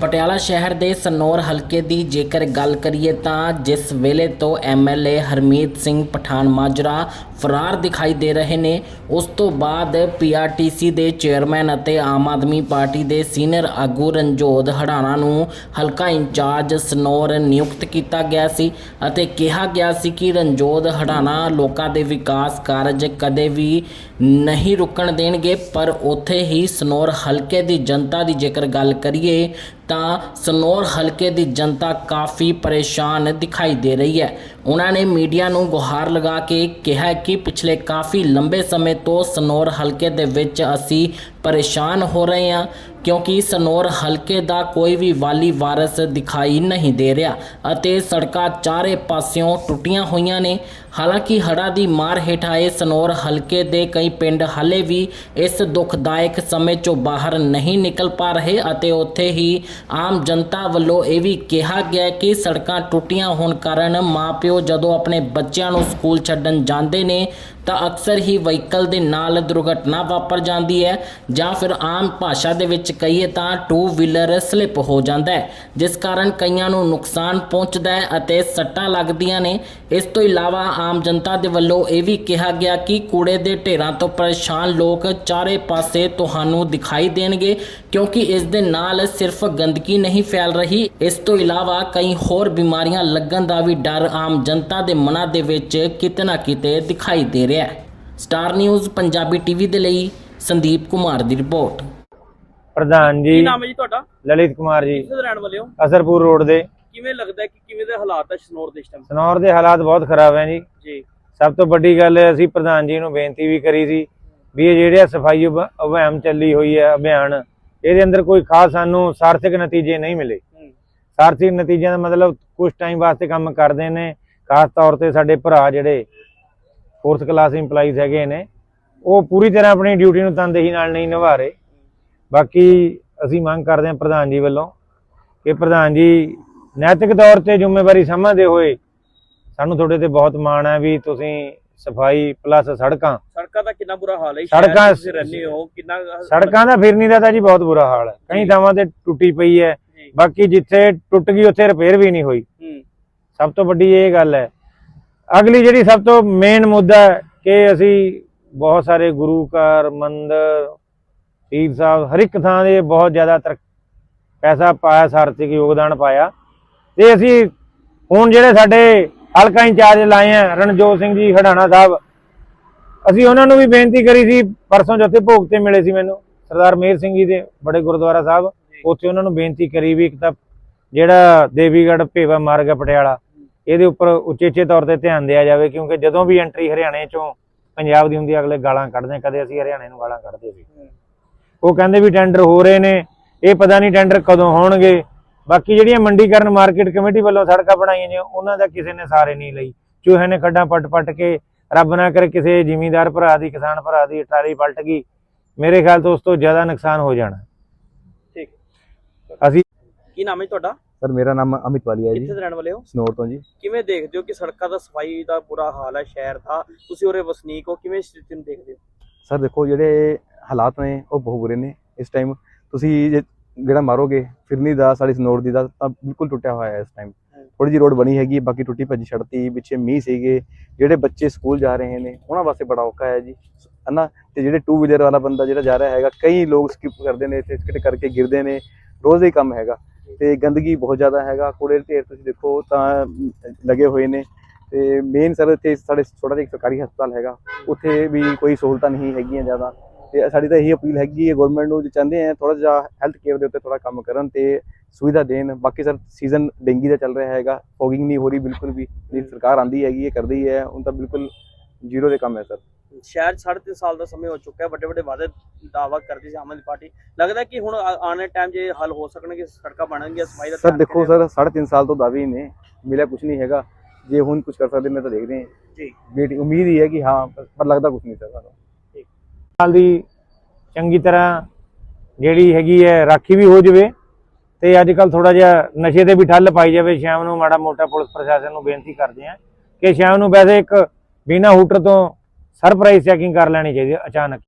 ਪਟਿਆਲਾ ਸ਼ਹਿਰ ਦੇ ਸਨੌਰ ਹਲਕੇ ਦੀ ਜੇਕਰ ਗੱਲ ਕਰੀਏ ਤਾਂ ਜਿਸ ਵੇਲੇ ਤੋਂ ਐਮਐਲਏ ਹਰਮੀਤ ਸਿੰਘ ਪਠਾਨ ਮਾਜਰਾ ਫਰਾਰ ਦਿਖਾਈ ਦੇ ਰਹੇ ਨੇ, ਉਸ ਤੋਂ ਬਾਅਦ ਪੀਆਰਟੀਸੀ ਦੇ ਚੇਅਰਮੈਨ ਅਤੇ ਆਮ ਆਦਮੀ ਪਾਰਟੀ ਦੇ ਸੀਨੀਅਰ ਆਗੂ ਰਣਜੋਧ ਹੜਾਣਾ ਨੂੰ ਹਲਕਾ ਇੰਚਾਰਜ ਸਨੌਰ ਨਿਯੁਕਤ ਕੀਤਾ ਗਿਆ ਸੀ ਅਤੇ ਕਿਹਾ ਗਿਆ ਸੀ ਕਿ ਰਣਜੋਧ ਹੜਾਣਾ ਲੋਕਾਂ ਦੇ ਵਿਕਾਸ ਕਾਰਜ ਕਦੇ ਵੀ ਨਹੀਂ ਰੁਕਣ ਦੇਣਗੇ, ਪਰ ਉੱਥੇ ਹੀ ਸਨੌਰ ਹਲਕੇ ਦੀ ਜਨਤਾ ਦੀ ਜੇਕਰ ਗੱਲ ਕਰੀਏ ਤਾਂ ਸਨੌਰ ਹਲਕੇ ਦੀ ਜਨਤਾ ਕਾਫੀ ਪਰੇਸ਼ਾਨ ਦਿਖਾਈ ਦੇ ਰਹੀ ਹੈ। ਉਹਨਾਂ ਨੇ ਮੀਡੀਆ ਨੂੰ ਗੁਹਾਰ ਲਗਾ ਕੇ ਕਿਹਾ ਕਿ ਪਿਛਲੇ ਕਾਫੀ ਲੰਬੇ ਸਮੇਂ ਤੋਂ ਸਨੌਰ ਹਲਕੇ ਦੇ ਵਿੱਚ ਅਸੀਂ ਪਰੇਸ਼ਾਨ ਹੋ ਰਹੇ ਹਾਂ ਕਿਉਂਕਿ ਸਨੌਰ ਹਲਕੇ ਦਾ ਕੋਈ ਵੀ ਵਾਲੀ ਵਾਰਸ ਦਿਖਾਈ ਨਹੀਂ ਦੇ ਰਿਹਾ ਅਤੇ ਸੜਕਾਂ ਚਾਰੇ ਪਾਸਿਓਂ ਟੁੱਟੀਆਂ ਹੋਈਆਂ ਨੇ। ਹਾਲਾਂਕਿ ਹੜ੍ਹਾਂ ਦੀ ਮਾਰ ਹੇਠ ਆਏ ਸਨੌਰ ਹਲਕੇ ਦੇ ਕਈ ਪਿੰਡ ਹਾਲੇ ਵੀ ਇਸ ਦੁਖਦਾਇਕ ਸਮੇਂ ਚੋਂ ਬਾਹਰ ਨਹੀਂ ਨਿਕਲ ਪਾ ਰਹੇ ਅਤੇ ਉੱਥੇ ਹੀ ਆਮ ਜਨਤਾ ਵੱਲੋਂ ਇਹ ਵੀ ਕਿਹਾ ਗਿਆ ਕਿ ਸੜਕਾਂ ਟੁੱਟੀਆਂ ਹੋਣ ਕਾਰਨ ਮਾਪਿਓ ਜਦੋਂ ਆਪਣੇ ਬੱਚਿਆਂ ਨੂੰ ਸਕੂਲ ਛੱਡਣ ਜਾਂਦੇ ਨੇ ਤਾਂ ਅਕਸਰ ਹੀ ਵਹੀਕਲ ਦੇ ਨਾਲ ਦੁਰਘਟਨਾ ਵਾਪਰ ਜਾਂਦੀ ਹੈ ਜਾਂ ਫਿਰ ਆਮ ਭਾਸ਼ਾ ਦੇ ਵਿੱਚ ਕਹੀਏ ਤਾਂ ਟੂ ਵੀਲਰ ਸਲਿੱਪ ਹੋ ਜਾਂਦਾ ਹੈ, ਜਿਸ ਕਾਰਨ ਕਈਆਂ ਨੂੰ ਨੁਕਸਾਨ ਪਹੁੰਚਦਾ ਹੈ ਅਤੇ ਸੱਟਾਂ ਲੱਗਦੀਆਂ ਨੇ। ਇਸ ਤੋਂ ਇਲਾਵਾ ਆਮ ਜਨਤਾ ਦੇ ਵੱਲੋਂ ਇਹ ਵੀ ਕਿਹਾ ਗਿਆ ਕਿ ਕੂੜੇ ਦੇ ਢੇਰਾਂ ਤੋਂ ਪਰੇਸ਼ਾਨ ਲੋਕ ਚਾਰੇ ਪਾਸੇ ਤੁਹਾਨੂੰ ਦਿਖਾਈ ਦੇਣਗੇ, ਕਿਉਂਕਿ ਇਸ ਦੇ ਨਾਲ ਸਿਰਫ ਗੰਦਗੀ ਨਹੀਂ ਫੈਲ ਰਹੀ। ਇਸ ਤੋਂ ਇਲਾਵਾ ਕਈ ਹੋਰ ਬਿਮਾਰੀਆਂ ਲੱਗਣ ਦਾ ਵੀ ਡਰ ਆਮ ਜਨਤਾ ਦੇ ਮਨਾਂ ਦੇ ਵਿੱਚ ਕਿਤੇ ਨਾ ਕਿਤੇ ਦਿਖਾਈ ਦੇ ਰਿਹਾ ਹੈ। ਸਟਾਰ ਨਿਊਜ਼, ਪੰਜਾਬੀ ਟੀਵੀ ਦੇ ਲਈ ਸੰਦੀਪ ਕੁਮਾਰ ਦੀ ਰਿਪੋਰਟ। ਪ੍ਰਧਾਨ ਕੀ ਜੀ ਨਾਮ ਹੈ ਜੀ ਤੁਹਾਡਾ? ਲਲਿਤ ਕੁਮਾਰ ਜੀ। ਕਿੱਥੇ ਦੇ ਰਹਿਣ ਵਾਲੇ ਹੋ? ਅਸਰਪੁਰ ਰੋਡ ਦੇ। ਕਿਵੇਂ ਲੱਗਦਾ ਹੈ ਕਿ ਕਿਵੇਂ ਦੇ ਹਾਲਾਤ ਹੈ ਸ਼ਨੌਰ ਦੇ ਇਸ ਟਾਈਮ ਸਨੌਰ ਦੇ ਹਾਲਾਤ ਬਹੁਤ ਖਰਾਬ ਹੈ ਜੀ। ਜੀ। ਸਭ ਤੋਂ ਵੱਡੀ ਗੱਲ ਹੈ ਅਸੀਂ ਪ੍ਰਧਾਨ ਜੀ ਨੂੰ ਬੇਨਤੀ ਵੀ ਕਰੀ ਸੀ ਵੀ ਇਹ ਜਿਹੜੇ ਸਫ਼ਾਈ ਅਭ- ਅਭਿਆਨ ਚੱਲੀ ਹੋਈ ਹੈ ਅਭਿਆਨ ਇਹਦੇ ਅੰਦਰ ਕੋਈ ਖਾਸ ਸਾਨੂੰ ਸਾਰਥਕ ਨਤੀਜੇ ਨਹੀਂ ਮਿਲੇ। ਹੂੰ, ਸਾਰਥਕ ਨਤੀਜਿਆਂ ਦਾ ਮਤਲਬ ਕੁਝ ਟਾਈਮ ਵਾਸਤੇ ਕੰਮ ਕਰਦੇ ਨੇ ਖਾਸ ਤੌਰ ਤੇ ਸਾਡੇ ਭਰਾ ਜਿਹੜੇ ਫੋਰਥ ਕਲਾਸ ਇੰਪਲਾਈਜ਼ ਹੈਗੇ ਨੇ ਉਹ ਪੂਰੀ ਤਰ੍ਹਾਂ ਆਪਣੀ ਡਿਊਟੀ ਨੂੰ ਤਨਦੇਹੀ ਨਾਲ ਨਹੀਂ ਨਿਭਾ ਰਹੇ। ਬਾਕੀ ਅਸੀਂ ਮੰਗ ਕਰਦੇ ਹਾਂ ਪ੍ਰਧਾਨ ਜੀ ਵੱਲੋਂ ਕਿ ਪ੍ਰਧਾਨ ਜੀ ਨੈਤਿਕ ਤੌਰ ਤੇ ਜ਼ਿੰਮੇਵਾਰੀ ਸਮਝਦੇ ਹੋਏ ਸਾਨੂੰ ਤੁਹਾਡੇ ਤੇ ਬਹੁਤ ਮਾਣ ਹੈ ਵੀ ਤੁਸੀਂ ਸਫ਼ਾਈ ਪਲੱਸ ਸੜਕਾਂ ਸੜਕਾਂ ਦਾ ਕਿੰਨਾ ਬੁਰਾ ਹਾਲ ਹੈ ਸੜਕਾਂ- ਸ਼ਹਿਰ 'ਚ ਤੁਸੀਂ ਰਹਿੰਦੇ ਹੋ ਕਿੰਨਾ ਸੜਕਾਂ ਦਾ ਫਿਰਨੀ ਦਾ ਤਾਂ ਜੀ ਬਹੁਤ ਬੁਰਾ ਹਾਲ ਹੈ। ਕਈ। ਥਾਵਾਂ ਤੇ ਟੁੱਟੀ ਪਈ ਹੈ। ਬਾਕੀ ਜਿੱਥੇ ਟੁੱਟ ਗਈ ਉੱਥੇ ਰਿਪੇਅਰ ਵੀ ਨਹੀਂ ਹੋਈ। ਸਭ ਤੋਂ ਵੱਡੀ ਇਹ ਗੱਲ ਹੈ। ਅਗਲੀ ਜਿਹੜੀ ਸਭ ਤੋਂ ਮੇਨ ਮੁੱਦਾ ਹੈ ਕਿ ਅਸੀਂ ਬਹੁਤ ਸਾਰੇ ਗੁਰੂ ਘਰ, ਮੰਦਿਰ, ਪੀਰ ਸਾਹਿਬ, ਹਰ ਇੱਕ ਥਾਂ ਦੇ ਬਹੁਤ ਜ਼ਿਆਦਾ ਪੈਸਾ ਪਾਇਆ, ਸਾਰਥਿਕ ਯੋਗਦਾਨ ਪਾਇਆ। ਤੇ ਅਸੀਂ ਹੁਣ ਜਿਹੜੇ ਸਾਡੇ ਹਲਕਾ ਇੰਚਾਰਜ ਲਾਏ ਆ, ਰਣਜੋਤ ਸਿੰਘ ਜੀ ਹੜਾਣਾ ਸਾਹਿਬ, ਅਸੀਂ ਉਹਨਾਂ ਨੂੰ ਵੀ ਬੇਨਤੀ ਕਰੀ ਸੀ, ਪਰਸੋਂ ਜਥੇ ਭੋਗ ਤੇ ਮਿਲੇ ਸੀ ਮੈਨੂੰ, ਸਰਦਾਰ ਮੇਰ ਸਿੰਘ ਜੀ ਦੇ ਬੜੇ ਗੁਰਦੁਆਰਾ ਸਾਹਿਬ, ਉੱਥੇ ਉਹਨਾਂ ਨੂੰ ਬੇਨਤੀ ਕਰੀ ਵੀ ਇੱਕ ਤਾਂ ਜਿਹੜਾ ਦੇਵੀਗੜ੍ਹ ਭੇਵਾ ਮਾਰਗ ਹੈ ਪਟਿਆਲਾ, ਇਹਦੇ ਉੱਪਰ ਉਚੇਚੇ ਤੌਰ ਤੇ ਧਿਆਨ ਦਿਆ ਜਾਵੇ, ਕਿਉਂਕਿ ਜਦੋਂ ਵੀ ਐਂਟਰੀ ਹਰਿਆਣੇ ਚੋਂ ਪੰਜਾਬ ਦੀ ਹੁੰਦੀ ਅਗਲੇ ਗਾਲਾਂ ਕੱਢਦੇ ਕਦੇ ਅਸੀਂ ਹਰਿਆਣੇ ਨੂੰ ਗਾਲਾਂ ਕੱਢਦੇ ਸੀ। ਉਹ ਕਹਿੰਦੇ ਵੀ ਟੈਂਡਰ ਹੋ ਰਹੇ ਨੇ ਇਹ ਪਤਾ ਨਹੀਂ ਟੈਂਡਰ ਕਦੋਂ ਹੋਣਗੇ। ਬਾਕੀ ਜਿਹੜੀਆਂ ਮੰਡੀਕਰਨ ਮਾਰਕੀਟ ਕਮੇਟੀ ਵੱਲੋਂ ਸੜਕਾਂ ਬਣਾਈਆਂ ਨੇ ਉਹਨਾਂ ਦਾ ਕਿਸੇ ਨੇ ਸਾਰੇ ਨਹੀਂ ਲਈ। ਚੂਹੇ ਨੇ ਖੱਡਾਂ ਪੱਟ ਪੱਟ ਕੇ ਰੱਬ ਨਾ ਕਰੇ ਕਿਸੇ ਜ਼ਿਮੀਂਦਾਰ ਭਰਾ ਦੀ ਕਿਸਾਨ ਭਰਾ ਦੀ ਟਰਾਲੀ ਪਲਟ ਗਈ। ਮੇਰੇ ਖਿਆਲ ਤੋਂ ਉਸ ਤੋਂ ਜ਼ਿਆਦਾ ਨੁਕਸਾਨ ਹੋ ਜਾਣਾ। ਠੀਕ। ਅਸੀਂ ਕੀ ਨਾਮ ਹੈ ਤੁਹਾਡਾ? ਸਰ ਮੇਰਾ ਨਾਮ ਅਮਿਤ ਵਾਲੀਆ ਜੀ। ਕਿੱਥੇ ਦੇ ਰਹਿਣ ਵਾਲੇ ਹੋ? ਸਨੋਰ ਤੋਂ ਜੀ। ਕਿਵੇਂ ਦੇਖਦੇ ਹੋ ਕਿ ਸੜਕਾਂ ਦਾ ਸਫ਼ਾਈ ਦਾ ਬੁਰਾ ਹਾਲ ਹੈ ਸ਼ਹਿਰ ਦਾ? ਤੁਸੀਂ ਉਹਦੇ ਵਸਨੀਕ ਹੋ ਕਿਵੇਂ ਸਥਿਤੀ ਨੂੰ ਦੇਖਦੇ ਹੋ? ਸਰ ਦੇਖੋ ਜਿਹੜੇ ਹਾਲਾਤ ਨੇ ਉਹ ਬਹੁਤ ਬੁਰੇ ਨੇ। ਇਸ ਟਾਈਮ ਤੁਸੀਂ ਜੇ ਜਿਹੜਾ ਮਾਰੋਗੇ ਫਿਰਨੀ ਦਾ ਸਾਡੀ ਸਨੋਰ ਦੀ ਦਾ ਤਾਂ ਬਿਲਕੁਲ ਟੁੱਟਿਆ ਹੋਇਆ ਹੈ ਇਸ ਟਾਈਮ ਥੋੜੀ ਜਿਹੀ ਰੋਡ ਬਣੀ ਹੈਗੀ ਬਾਕੀ ਟੁੱਟੀ ਭੱਜੀ ਛੜਤੀ ਪਿੱਛੇ ਮੀਂਹ ਸੀਗੇ। ਜਿਹੜੇ ਬੱਚੇ ਸਕੂਲ ਜਾ ਰਹੇ ਨੇ ਉਹਨਾਂ ਵਾਸਤੇ ਬੜਾ ਔਖਾ ਹੈ ਜੀ। ਹਨਾ? ਤੇ ਜਿਹੜੇ ਟੂ ਵੀਲਰ ਵਾਲਾ ਬੰਦਾ ਜਿਹੜਾ ਜਾ ਰਿਹਾ ਹੈਗਾ ਕਈ ਲੋਕ ਸਕਿਪ ਕਰਦੇ ਨੇ ਤੇ ਸਕਿਟ ਕਰਕੇ ਗਿਰਦੇ ਨੇ। ਰੋਜ਼ ਦਾ ਹੀ ਕੰਮ ਹੈਗਾ। ਤੇ ਗੰਦਗੀ ਬਹੁਤ ਜ਼ਿਆਦਾ ਹੈਗਾ, ਕੂੜੇ ਢੇਰ ਤੁਸੀਂ ਦੇਖੋ ਤਾਂ ਲੱਗੇ ਹੋਏ ਨੇ। ਤੇ ਮੇਨ ਸਰ ਇੱਥੇ ਸਾਡੇ ਛੋਟਾ ਜਿਹਾ ਇੱਕ ਸਰਕਾਰੀ ਹਸਪਤਾਲ ਹੈਗਾ, ਉੱਥੇ ਵੀ ਕੋਈ ਸਹੂਲਤਾਂ ਨਹੀਂ ਹੈਗੀਆਂ ਜ਼ਿਆਦਾ। ਤੇ ਸਾਡੀ ਤਾਂ ਇਹੀ ਅਪੀਲ ਹੈਗੀ ਹੈ ਗਵਰਨਮੈਂਟ ਨੂੰ, ਜੇ ਚਾਹੁੰਦੇ ਆ ਥੋੜਾ ਜਿਹਾ ਹੈਲਥ ਕੇਅਰ ਦੇ ਉੱਤੇ ਥੋੜਾ ਕੰਮ ਕਰਨ ਤੇ ਸੁਵਿਧਾ ਦੇਣ। ਬਾਕੀ ਸਰ ਸੀਜ਼ਨ ਡੇਂਗੀ ਦਾ ਚੱਲ ਰਿਹਾ ਹੈਗਾ ਫੋਗਿੰਗ ਨਹੀਂ ਹੋ ਰਹੀ ਬਿਲਕੁਲ ਵੀ। ਜਿਹੜੀ ਸਰਕਾਰ ਆਂਦੀ ਹੈਗੀ ਹੈ ਕਰਦੀ ਹੈ, ਹੁਣ ਤਾਂ ਬਿਲਕੁਲ ਜ਼ੀਰੋ ਦੇ ਕੰਮ ਹੈ ਸਰ ਸਾਢੇ ਤਿੰਨ ਸਾਲ ਦਾ ਸਮੇਂ ਹੋ ਚੁੱਕਾ ਹੈ ਵੱਡੇ ਵੱਡੇ ਵਾਅਦੇ ਦਾਅਵਾ ਕਰਦੀ ਸੀ ਆਮ ਆਦਮੀ ਪਾਰਟੀ। ਲੱਗਦਾ ਕਿ ਹੁਣ ਆਉਣ ਵਾਲੇ ਟਾਈਮ 'ਚ ਹੱਲ ਹੋ ਸਕਣਗੇ ਸੜਕਾਂ ਬਣਨਗੀਆਂ ਸਫ਼ਾਈ ਦਾ ਸਰ ਦੇਖੋ ਸਰ ਸਾਢੇ ਤਿੰਨ ਸਾਲ ਤੋਂ ਦਾਅਵੇ ਨੇ ਮਿਲਿਆ ਕੁਝ ਨਹੀਂ ਹੈਗਾ। ਜੇ ਹੁਣ ਕੁਝ ਕਰ ਸਕਦੇ ਨੇ ਤਾਂ ਦੇਖਦੇ ਹਾਂ। ਜੀ। ਵੇਟ ਉਮੀਦ ਹੀ ਹੈ ਕਿ ਹਾਂ ਪਰ ਲੱਗਦਾ ਕੁਝ ਨਹੀਂ ਸਰ ਸਾਨੂੰ। ਨਾਲ ਦੀ ਚੰਗੀ ਤਰ੍ਹਾਂ ਜਿਹੜੀ ਹੈਗੀ ਹੈ ਰਾਖੀ ਵੀ ਹੋ ਜਾਵੇ ਤੇ ਅੱਜ ਕੱਲ ਥੋੜਾ ਜਿਹਾ ਨਸ਼ੇ ਤੇ ਵੀ ਠੱਲ ਪਾਈ ਜਾਵੇ। ਸ਼ਾਮ ਨੂੰ ਮਾੜਾ ਮੋਟਾ ਪੁਲਿਸ ਪ੍ਰਸ਼ਾਸਨ ਨੂੰ ਬੇਨਤੀ ਕਰਦੇ ਆ ਕਿ ਸ਼ਾਮ ਨੂੰ ਵੈਸੇ ਇੱਕ ਬਿਨਾ ਹੂਟਰ ਤੋਂ ਸਰਪ੍ਰਾਈਜ਼ ਚੈਕਿੰਗ ਕਰ ਲੈਣੀ ਚਾਹੀਦੀ ਹੈ ਅਚਾਨਕ।